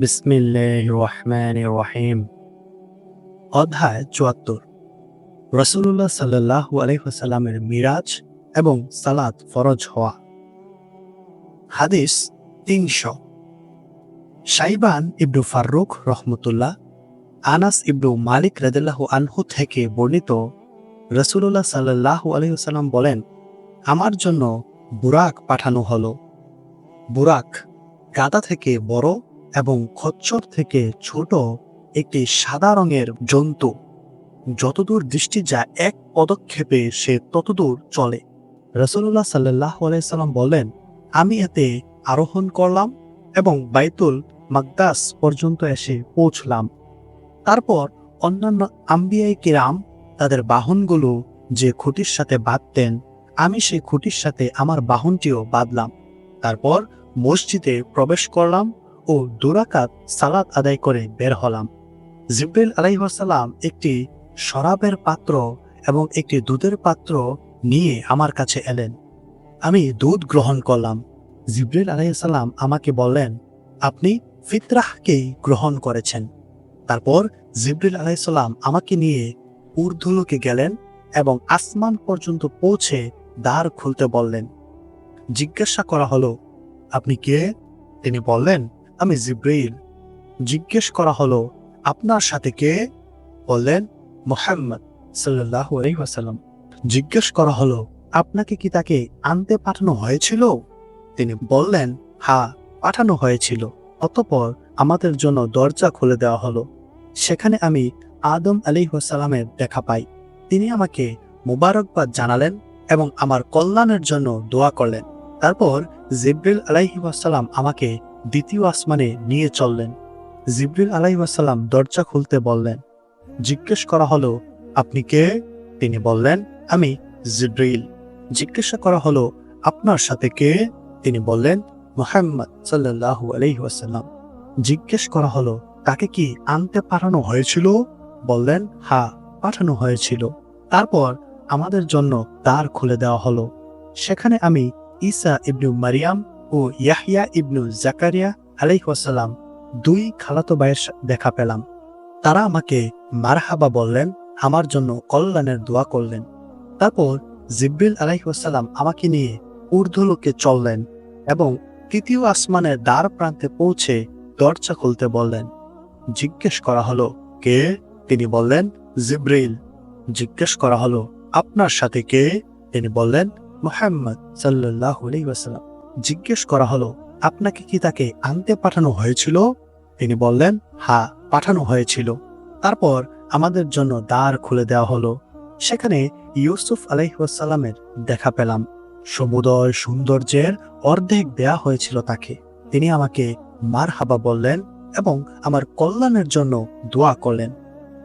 বিসমিল্লাহ রহমান রহিম অধ্যায় চুয়াত্তর। রসুল্লাহ সাল্লাহ আলহিহাসাল্লামের মিরাজ এবং সালাত ফরজ হওয়া। হাদিস তিনশো। সাইবান ইবনু ফারুক রহমতুল্লাহ, আনাস ইবনু মালিক রাদিল্লাহ আনহু থেকে বর্ণিত রসুল্লাহ সাল্লাহ আলহিহাসাল্লাম বলেন, আমার জন্য বুরাক পাঠানো হলো। বুরাক গাদা থেকে বড় এবং খচ্চর থেকে ছোট একটি সাদা রঙের জন্তু। যতদূর দৃষ্টি যা এক পদক্ষেপে সে ততদূর চলে। রসুল্লাহ সাল্লাহ আলাইসাল্লাম বলেন আমি এতে আরোহণ করলাম এবং বাইতুল মাকদাস পর্যন্ত এসে পৌঁছলাম। তারপর অন্যান্য আম্বিয়াই কিরাম তাদের বাহনগুলো যে খুঁটির সাথে বাঁধতেন, আমি সেই খুঁটির সাথে আমার বাহনটিও বাঁধলাম। তারপর মসজিদে প্রবেশ করলাম ও দুরাকাত সালাত আদায় করে বের হলাম। জিব্রিল আলাইহাসাল্লাম একটি শরাবের পাত্র এবং একটি দুধের পাত্র নিয়ে আমার কাছে এলেন। আমি দুধ গ্রহণ করলাম। জিব্রিল আলাইসাল্লাম আমাকে বললেন, আপনি ফিতরাহকেই গ্রহণ করেছেন। তারপর জিব্রিল আলাইসাল্লাম আমাকে নিয়ে ঊর্ধ্বলোকে গেলেন এবং আসমান পর্যন্ত পৌঁছে দ্বার খুলতে বললেন। জিজ্ঞাসা করা হলো, আপনি কে? তিনি বললেন আমি জিব্রাইল জিজ্ঞেস করা হলো, আপনার সাথে কে? বললেন, মোহাম্মদ সাল্লাহ জিজ্ঞেস করা হলো, আপনাকে কি তাকে আনতে পাঠানো হয়েছিল? তিনি বললেন, হা, পাঠানো হয়েছিল। অতপর আমাদের জন্য দরজা খুলে দেওয়া হলো। সেখানে আমি আদম আলিহাসাল্লামের দেখা পাই। তিনি আমাকে মুবারকবাদ জানালেন এবং আমার কল্যাণের জন্য দোয়া করলেন। তারপর জিব্রিল আলাইহাসাল্লাম আমাকে দ্বিতীয় আসমানে নিয়ে চললেন। জিব্রিল আলাইসাল্লাম দরজা খুলতে বললেন, জিজ্ঞেস করা হলো, আপনি কে? তিনি বললেন, আমি জিব্রিল। জিজ্ঞাসা করা হলো, আপনার সাথে কে? তিনি বললেন, মোহাম্মদ সাল্লাহু আলহিহাসাল্লাম জিজ্ঞেস করা হলো, তাকে কি আনতে পাঠানো হয়েছিল? বললেন, হা, পাঠানো হয়েছিল। তারপর আমাদের জন্য দ্বার খুলে দেওয়া হলো। সেখানে আমি ঈসা ইবনু মারিয়াম ও ইয়াহিয়া ইবনু জাকারিয়া আলাইহাসাল্লাম দুই খালাতো ভাইয়ের দেখা পেলাম। তারা আমাকে মারহাবা বললেন, আমার জন্য কল্যাণের দোয়া করলেন। তারপর জিব্বিল আলাইহাসাল্লাম আমাকে নিয়ে ঊর্ধ্বলোকে চললেন এবং তৃতীয় আসমানের দ্বার প্রান্তে পৌঁছে দরজা খুলতে বললেন। জিজ্ঞেস করা হলো, কে? তিনি বললেন, জিব্রিল। জিজ্ঞেস করা হলো, আপনার সাথে কে? তিনি বললেন, মোহাম্মদ সাল্লাহ আলাইসাল্লাম জিজ্ঞেস করা হলো, আপনাকে কি তাকে আনতে পাঠানো হয়েছিল? তিনি বললেন, হা, পাঠানো হয়েছিল। তারপর আমাদের জন্য দ্বার খুলে দেওয়া হলো। সেখানে ইউসুফ আলাইসাল্লামের দেখা পেলাম। সমুদয় সৌন্দর্যের অর্ধেক দেয়া হয়েছিল তাকে। তিনি আমাকে মার হাবা বললেন এবং আমার কল্যাণের জন্য দোয়া করলেন।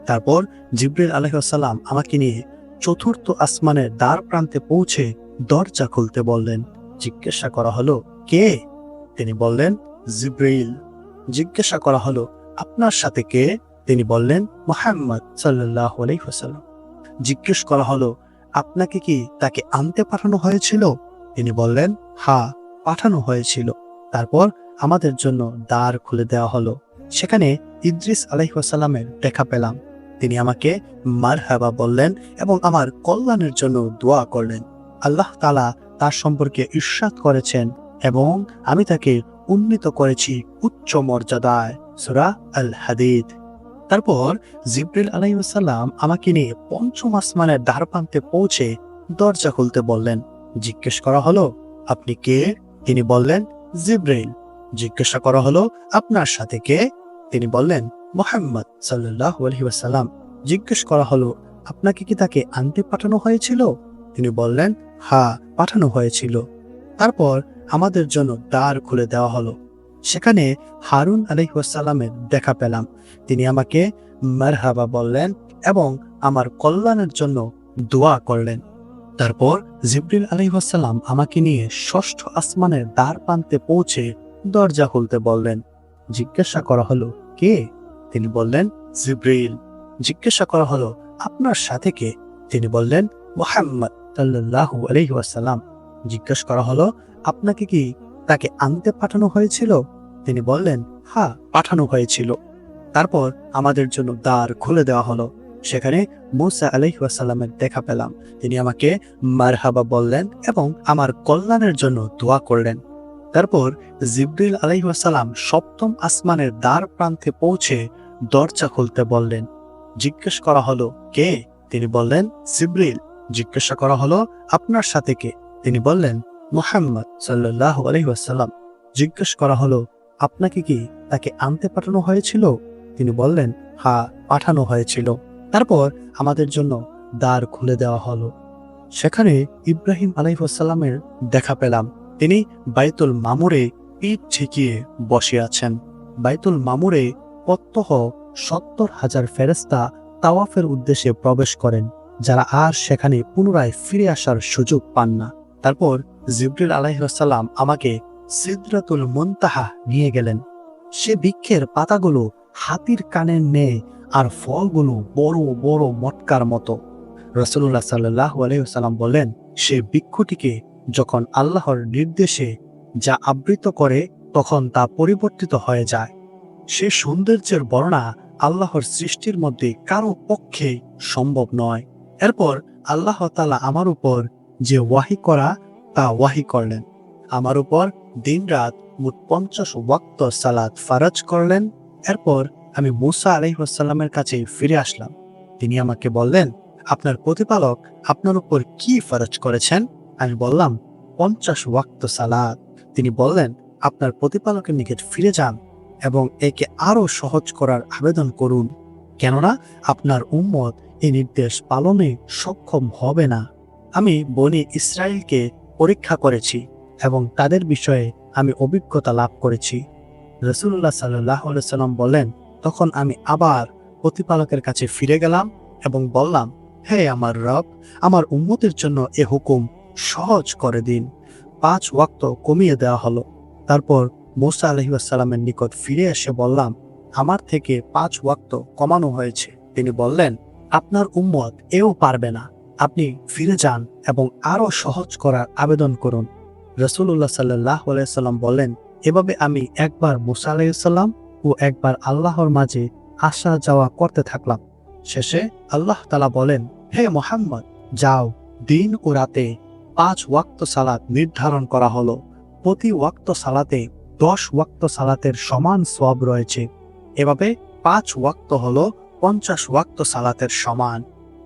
তারপর জিব্রিল আলহাম আমাকে নিয়ে চতুর্থ আসমানের দ্বার প্রান্তে পৌঁছে দরজা খুলতে বললেন। জিজ্ঞাসা করা হলো, কে? তিনি বললেন, জিব্রাইল। জিজ্ঞাসা করা হলো, আপনার সাথে কে? তিনি বললেন, মোহাম্মদ সাল্লাহ আলাইসাল্লাম জিজ্ঞেস করা হলো, আপনাকে কি তাকে আনতে পাঠানো হয়েছিল? তিনি বললেন হ্যাঁ পাঠানো হয়েছিল। তারপর আমাদের জন্য দ্বার খুলে দেওয়া হলো। সেখানে ইদ্রিস আলাইসাল্লামের দেখা পেলাম। তিনি আমাকে মারহাবা বললেন এবং আমার কল্যাণের জন্য দোয়া করলেন। আল্লাহ তালা তার সম্পর্কে ঈর্ষাদ করেছেন এবং আমি তাকে উন্নীত করেছি উচ্চ মর্যাদায়, সুরা আল হাদিদ তারপর জিব্রিল আলাইসাল্লাম আমাকে নিয়ে পঞ্চম আসমানের দ্বারপ্রান্তে পৌঁছে দরজা খুলতে বললেন। জিজ্ঞেস করা হলো, আপনি কে? তিনি বললেন, জিব্রিল। জিজ্ঞাসা করা হলো, আপনার সাথে কে? তিনি বললেন, মোহাম্মদ সাল্লাহ আলহিবাসাল্লাম জিজ্ঞেস করা হলো, আপনাকে কি তাকে আনতে পাঠানো হয়েছিল? তিনি বললেন, হা, পাঠানো হয়েছিল। তারপর আমাদের জন্য দ্বার খুলে দেওয়া হলো। সেখানে হারুন আলহিহাসাল্লামের দেখা পেলাম। তিনি আমাকে মারহাবা বললেন এবং আমার কল্যাণের জন্য দোয়া করলেন। তারপর জিব্রিল আলহিহাসাল্লাম আমাকে নিয়ে ষষ্ঠ আসমানের দ্বার প্রান্তে পৌঁছে দরজা খুলতে বললেন। জিজ্ঞাসা করা হলো, কে? তিনি বললেন, জিব্রিল। জিজ্ঞাসা করা হলো, আপনার সাথে কে? তিনি বললেন, মোহাম্মদ। সাল্লাহু আলহিহাসাল্লাম জিজ্ঞেস করা হলো, আপনাকে কি তাকে আনতে পাঠানো হয়েছিল? তিনি বললেন হ্যাঁ পাঠানো হয়েছিল। তারপর আমাদের জন্য দ্বার খুলে দেওয়া হলো। সেখানে মুসা আলহিহাসাল্লামের দেখা পেলাম। তিনি আমাকে মারহাবা বললেন এবং আমার কল্যাণের জন্য দোয়া করলেন। তারপর জিব্রিল আলহিহাসাল্লাম সপ্তম আসমানের দ্বার প্রান্তে পৌঁছে দরজা খুলতে বললেন। জিজ্ঞেস করা হলো, কে? তিনি বললেন, জিব্রিল। জিজ্ঞাসা করা হলো, আপনার সাথে কে? তিনি বললেন, মোহাম্মদ সাল্লাহ আলহিহাসাল্লাম জিজ্ঞেস করা হলো, আপনাকে কি তাকে আনতে পাঠানো হয়েছিল? তিনি বললেন, হা, পাঠানো হয়েছিল। তারপর আমাদের জন্য দ্বার খুলে দেওয়া হলো। সেখানে ইব্রাহিম আলাইসাল্লামের দেখা পেলাম। তিনি বাইতুল মামুরে পিঠ ঠেকিয়ে বসে আছেন। বাইতুল মামুরে প্রত্যহ সত্তর হাজার ফেরেস্তা তাওয়াফের উদ্দেশ্যে প্রবেশ করেন। যারা আর সেখানে পুনরায় ফিরে আসার সুযোগ পান না। তারপর জিব্রিল আলাইসাল্লাম আমাকে সিদ্রাতুল মুনতাহা নিয়ে গেলেন। সে বৃক্ষের পাতাগুলো হাতির কানের নেয় আর ফলগুলো বড় বড় মটকার মতো। রসুল্লাহ সাল্লাহ আলহিহাল্লাম বললেন, সে বৃক্ষটিকে যখন আল্লাহর নির্দেশে যা আবৃত করে, তখন তা পরিবর্তিত হয়ে যায়। সে সৌন্দর্যের বর্ণনা আল্লাহর সৃষ্টির মধ্যে কারও পক্ষে সম্ভব নয়। এরপর আল্লাহ তালা আমার উপর যে ওয়াহি করা, তা ওয়াহি করলেন। আমার উপর দিনরাত মোট পঞ্চাশ ওয়াক্ত সালাদ ফারাজ করলেন। এরপর আমি মুসা আলহিহাসাল্লামের কাছে ফিরে আসলাম। তিনি আমাকে বললেন, আপনার প্রতিপালক আপনার উপর কি ফরজ করেছেন? আমি বললাম, পঞ্চাশ ওয়াক্ত সালাদ তিনি বললেন, আপনার প্রতিপালকের নিকট ফিরে যান এবং একে আরও সহজ করার আবেদন করুন। কেননা আপনার উম্মত এই নির্দেশ পালনে সক্ষম হবে না। আমি বনি ইসরায়েলকে পরীক্ষা করেছি এবং তাদের বিষয়ে আমি অভিজ্ঞতা লাভ করেছি। রসুল্লাহ সাল্লাহ সাল্লাম বলেন তখন আমি আবার প্রতিপালকের কাছে ফিরে গেলাম এবং বললাম, হে আমার রব, আমার উম্মতের জন্য এ হুকুম সহজ করে দিন। পাঁচ ওয়াক্ত কমিয়ে দেওয়া হলো। তারপর মোসা আলহিউসালামের নিকট ফিরে এসে বললাম, আমার থেকে পাঁচ ওয়াক্ত কমানো হয়েছে। তিনি বললেন আপনার উম্মত এও পারবে না। আপনি ফিরে যান এবং আরও সহজ করার আবেদন করুন। রসুল্লাহ সাল্লাহ আলাইসাল্লাম বলেন, এভাবে আমি একবার মুসা আলাইসাল্লাম ও একবার আল্লাহর মাঝে আসা যাওয়া করতে থাকলাম। শেষে আল্লাহ তালা বলেন, হে মোহাম্মদ, যাও, দিন ও রাতে পাঁচ ওয়াক্ত সালাত নির্ধারণ করা হলো। প্রতি ওয়াক্ত সালাতে দশ ওয়াক্ত সালাতের সমান সব রয়েছে। এভাবে পাঁচ ওয়াক্ত হলো পঞ্চাশ ওয়াক্ত সালাতের সমান।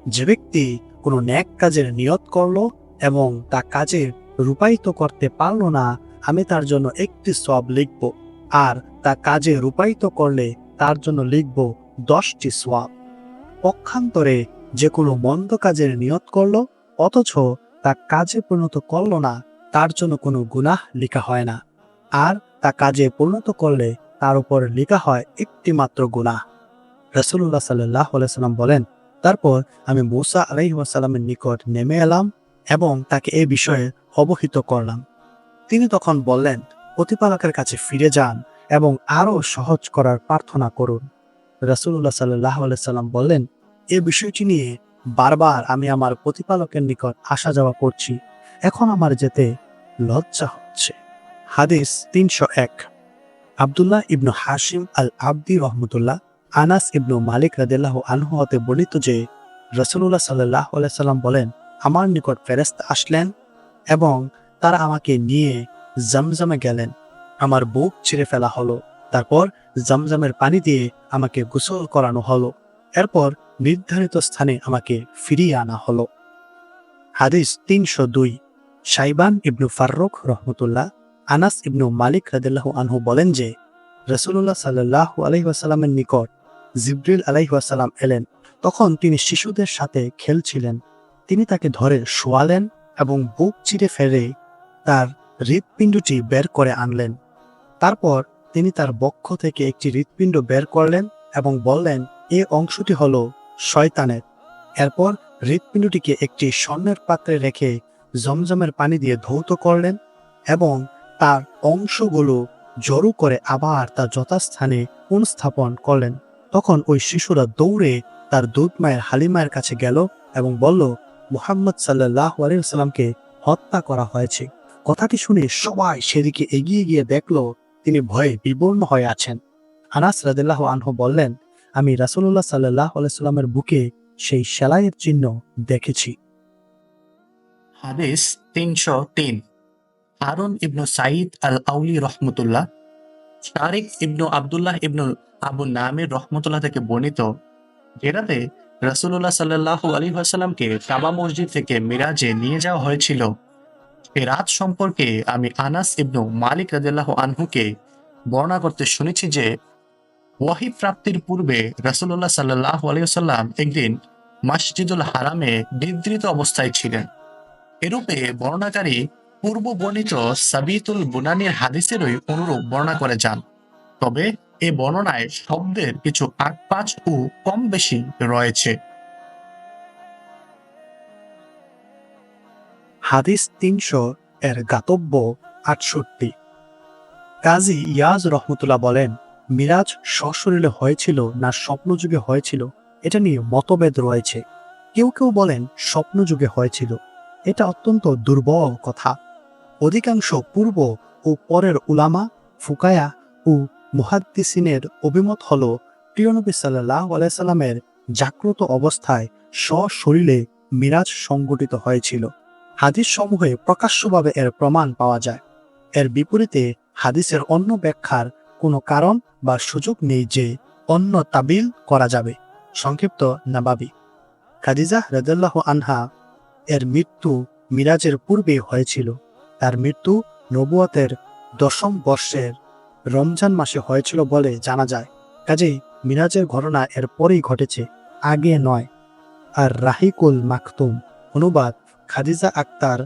যে ব্যক্তি কোনো ন্যাক কাজের নিয়ত করল এবং তা কাজে রূপায়িত করতে পারল না, আমি তার জন্য একটি সব লিখব। আর তা কাজে রূপায়িত করলে তার জন্য লিখব দশটি সোয়াব পক্ষান্তরে যে কোনো মন্দ কাজের নিয়ত করল, অথচ তা কাজে পরিণত করল না, তার জন্য কোনো গুনাহ লেখা হয় না। আর তা কাজে পরিণত করলে তার উপর লেখা হয় একটি মাত্র গুনাহ। রসুল্লাহ সাল্লাহ সাল্লাম বলেন, তারপর আমি মুসা আলাইসাল্লামের নিকট নেমে এলাম এবং তাকে এ বিষয়ে অবহিত করলাম। তিনি তখন বললেন, প্রতিপালকের কাছে ফিরে যান এবং আরও সহজ করার প্রার্থনা করুন। রসুল্লাহ সাল্লাহ সাল্লাম বললেন, এ বিষয়টি নিয়ে বারবার আমি আমার প্রতিপালকের নিকট আসা যাওয়া করছি। এখন আমার যেতে লজ্জা হচ্ছে। হাদিস তিনশো এক। আবদুল্লাহ ইবনু হাসিম আল আব্দি রহমতুল্লাহ আনাস ইবনু মালিক রাদিল্লাহ আনহু হতে বর্ণিত যে রসুল্লাহ সাল্লাহ সাল্লাম বলেন, আমার নিকট ফেরেস্তা আসলেন এবং তারা আমাকে নিয়ে জমজমে গেলেন। আমার বুক ছিঁড়ে ফেলা হলো। তারপর জমজমের পানি দিয়ে আমাকে গোসল করানো হলো। এরপর নির্ধারিত স্থানে আমাকে ফিরিয়ে আনা হলো। হাদিস তিনশো দুই। সাইবান ইবনু ফারুক রহমতুল্লাহ, আনাস ইবনু মালিক রাদিল্লাহ আনহু বলেন যে রসুল্লাহ সাল্লাহ আলহিহাসাল্লামের নিকট জিব্রিল আলাইহাসাল্লাম এলেন। তখন তিনি শিশুদের সাথে খেলছিলেন। তিনি তাকে ধরে শোয়ালেন এবং বুক চিরে ফেলে তার হৃৎপিণ্ডটি বের করে আনলেন। তারপর তিনি তার বক্ষ থেকে একটি হৃৎপিণ্ড বের করলেন এবং বললেন, এ অংশটি হল শয়তানের। এরপর হৃৎপিণ্ডটিকে একটি স্বর্ণের পাত্রে রেখে জমজমের পানি দিয়ে ধৌত করলেন এবং তার অংশগুলো জড়ো করে আবার তার যথাস্থানে পুনঃস্থাপন করলেন। তখন ওই শিশুরা দৌড়ে তার দুধ মায়ের হালিমায়ের কাছে গেল এবং বলল, মুহাম্মদ সাল্লাহ আলিয়াল্লামকে হত্যা করা হয়েছে। কথাটি শুনে সবাই সেদিকে এগিয়ে গিয়ে দেখল তিনি ভয়ে বিবর্ণ হয়ে আছেন। আনাস রাদিল্লাহ আনহু বললেন, আমি রাসূলুল্লাহ সাল্লাহ আলাইসাল্লামের বুকে সেই সেলাইয়ের চিহ্ন দেখেছি। হাদিস তিনশো তিন। হারুন ইবনু সাঈদ আল আউলি রহমতুল্লাহ শারিক ইবনু আবদুল্লাহ ইবনু আবু নামির রহমতুল্লাহ থেকে বর্ণিত, যেটাতে রাসূলুল্লাহ সাল্লাল্লাহু আলী আসাল্লামকে কাবা মসজিদ থেকে মিরাজে নিয়ে যাওয়া হয়েছিল। সে রাত সম্পর্কে আমি আনাস ইবনু মালিক রাদিল্লাহ আনহুকে বর্ণনা করতে শুনেছি যে, ওয়াহি প্রাপ্তির পূর্বে রাসূলুল্লাহ সাল্লাল্লাহু আলী আসাল্লাম একদিন মসজিদুল হারামে নিদ্রিত অবস্থায় ছিলেন। এরূপে বর্ণাকারী পূর্ব বর্ণিত সাবিতুল বুনানির হাদিসেরই অনুরূপ বর্ণনা করে যান। তবে এ বর্ণনায় শব্দের কিছু আকপাচ ও কম বেশি রয়েছে। হাদিস তিনশো এর গাতব্য আটষট্টি। কাজী ইয়াজ রহমতুল্লাহ বলেন, মিরাজ সশরীরে হয়েছিল না স্বপ্নযুগে হয়েছিল, এটা নিয়ে মতভেদ রয়েছে। কেউ কেউ বলেন, স্বপ্নযুগে হয়েছিল। এটা অত্যন্ত দুর্বল কথা। অধিকাংশ পূর্ব ও পরের উলামা, ফুকায়া ও মুহাদ্দিসিনের অভিমত হল প্রিয়নবী সাল্লাহ আলাইসাল্লামের জাগ্রত অবস্থায় সশরীরে মিরাজ সংগঠিত হয়েছিল। হাদিস সমূহে প্রকাশ্যভাবে এর প্রমাণ পাওয়া যায়। এর বিপরীতে হাদিসের অন্য ব্যাখ্যার কোনো কারণ বা সুযোগ নেই যে অন্য তাবিল করা যাবে। সংক্ষিপ্ত নাবাবি। খাদিজা রদাল্লাহ আনহা এর মৃত্যু মিরাজের পূর্বে হয়েছিল। তার মৃত্যু নবুয়াতের দশম বর্ষের রমজান মাসে হয়েছিল বলে জানা যায়। কাজেই মিরাজের ঘটনা এর পরেই ঘটেছে, আগে নয়। আর রাহিকুল মাকতুম অনুবাদ খাদিজা আক্তার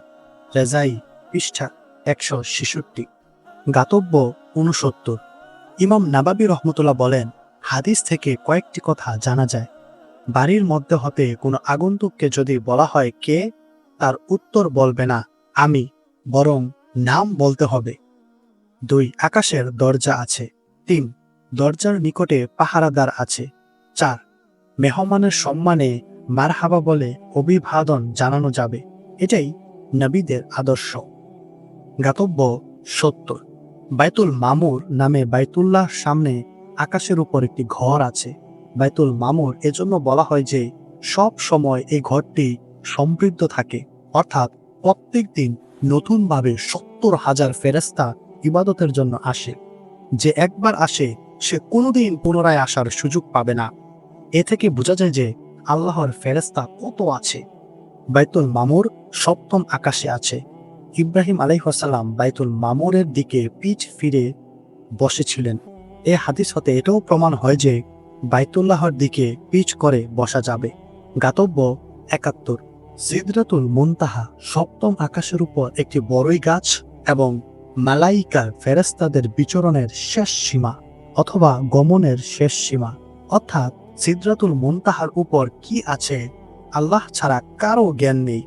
রেজাই পৃষ্ঠা একশো ছেষট্টি, গাতব্য উনসত্তর ইমাম নাবাবি রহমতুল্লাহ বলেন, হাদিস থেকে কয়েকটি কথা জানা যায়। বাড়ির মধ্যে হতে কোনো আগন্তুককে যদি বলা হয় কে, তার উত্তর বলবে না, আমি। বরং নাম বলতে হবে। দুই, আকাশের দরজা আছে। তিন, দরজার নিকটে পাহারাদার আছে। চার, মেহমানের সম্মানে মারহাবা বলে অভিবাদন জানানো যাবে। এটাই নবীদের আদর্শ। গাতব্য সত্তর, বাইতুল মামুর নামে বাইতুল্লাহ সামনে আকাশের উপর একটি ঘর আছে। বাইতুল মামুর এজন্য বলা হয় যে, সব সময় এই ঘরটি সমৃদ্ধ থাকে। অর্থাৎ প্রত্যেক দিন নতুনভাবে সত্তর হাজার ফেরেস্তা ইবাদতের জন্য আসে। যে একবার আসে, সে কোনোদিন পুনরায় আসার সুযোগ পাবে না। এ থেকে বোঝা যায় যে আল্লাহর ফেরেস্তা কত আছে। বাইতুল মামুর সপ্তম আকাশে আছে। ইব্রাহিম আলাইহাসাল্লাম বাইতুল মামুরের দিকে পিঠ ফিরে বসেছিলেন। এ হাদিস হতে এটাও প্রমাণ হয় যে বাইতুল্লাহর দিকে পিচ করে বসা যাবে। গাতব্য একাত্তর। সিদরাতুল মুনতাহা সপ্তম আকাশের উপর একটি বড়ই গাছ এবং মালাইকার ফেরেস্তাদের বিচরণের শেষ সীমা অথবা গমনের শেষ সীমা। অর্থাৎ সিদরাতুল মুনতাহার উপর কি আছে, আল্লাহ ছাড়া কারও জ্ঞান নেই।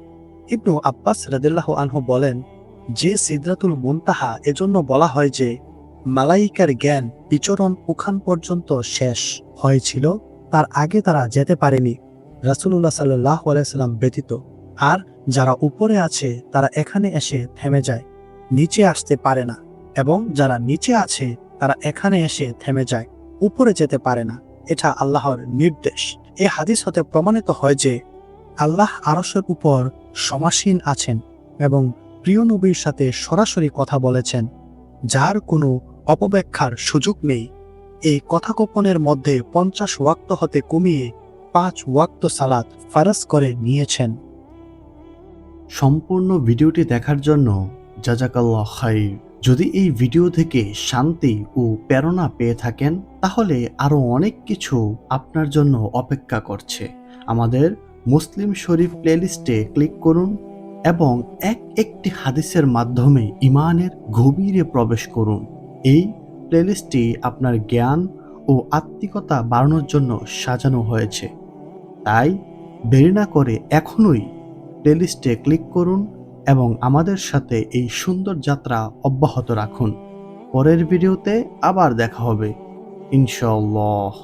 ইবনু আব্বাস রাদিল্লাহ আনহু বলেন, যে সিদরাতুল মুনতাহা এজন্য বলা হয় যে, মালাইকার জ্ঞান বিচরণ ওখান পর্যন্ত শেষ হয়েছিল, তার আগে তারা যেতে পারেনি। রাসুল্লাহ সাল্লাহ আলাইসাল্লাম ব্যতীত। আর যারা উপরে আছে, তারা এখানে এসে থেমে যায়, নিচে আসতে পারে না। এবং যারা নিচে আছে, তারা এখানে এসে থেমে যায়, উপরে যেতে পারে না। এটা আল্লাহর নির্দেশ। এ হাদিস হতে প্রমাণিত হয় যে, আল্লাহ আরসের উপর সমাসীন আছেন এবং প্রিয় নবীর সাথে সরাসরি কথা বলেছেন, যার কোনো অপব্যাখ্যার সুযোগ নেই। এই কথাকোপনের মধ্যে পঞ্চাশ ওয়াক্ত হতে কমিয়ে পাঁচ ওয়াক্ত সালাত ফারাস করে নিয়েছেন। সম্পূর্ণ ভিডিওটি দেখার জন্য জাজাকাল্লাহ খাইর। যদি এই ভিডিও থেকে শান্তি ও প্রেরণা পেয়ে থাকেন, তাহলে আরও অনেক কিছু আপনার জন্য অপেক্ষা করছে। আমাদের মুসলিম শরীফ প্লেলিস্টে ক্লিক করুন এবং এক একটি হাদিসের মাধ্যমে ইমানের গভীরে প্রবেশ করুন। এই প্লেলিস্টটি আপনার জ্ঞান ও আত্মিকতা বাড়ানোর জন্য সাজানো হয়েছে। তাই দেরি না করে এখনই প্লেলিস্টে ক্লিক করুন এবং আমাদের সাথে এই সুন্দর যাত্রা অব্যাহত রাখুন। পরের ভিডিওতে আবার দেখা হবে। ইনশাল্লাহ